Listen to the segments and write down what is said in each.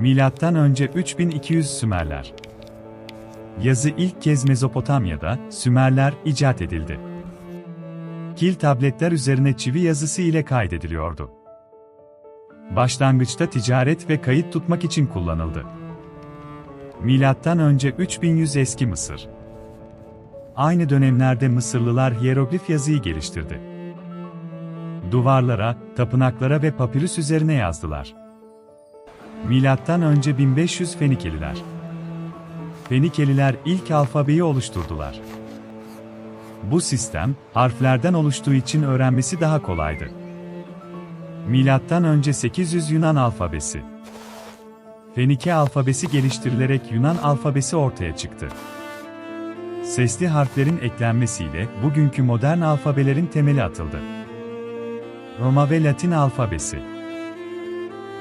Milattan önce 3200 Sümerler. Yazı ilk kez Mezopotamya'da Sümerler icat edildi. Kil tabletler üzerine çivi yazısı ile kaydediliyordu. Başlangıçta ticaret ve kayıt tutmak için kullanıldı. Milattan önce 3100 eski Mısır. Aynı dönemlerde Mısırlılar hieroglif yazıyı geliştirdi. Duvarlara, tapınaklara ve papirüs üzerine yazdılar. Milattan önce 1500 Fenikeliler. Fenikeliler ilk alfabeyi oluşturdular. Bu sistem, harflerden oluştuğu için öğrenmesi daha kolaydı. Milattan önce 800 Yunan alfabesi. Fenike alfabesi geliştirilerek Yunan alfabesi ortaya çıktı. Sesli harflerin eklenmesiyle bugünkü modern alfabelerin temeli atıldı. Roma ve Latin alfabesi.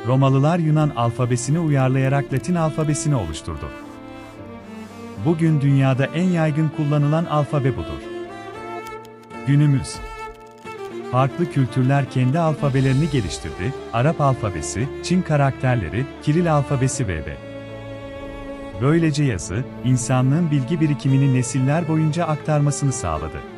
Romalılar Yunan alfabesini uyarlayarak Latin alfabesini oluşturdu. Bugün dünyada en yaygın kullanılan alfabe budur. Günümüz Farklı kültürler kendi alfabelerini geliştirdi, Arap alfabesi, Çin karakterleri, Kiril alfabesi vb. Böylece yazı, insanlığın bilgi birikimini nesiller boyunca aktarmasını sağladı.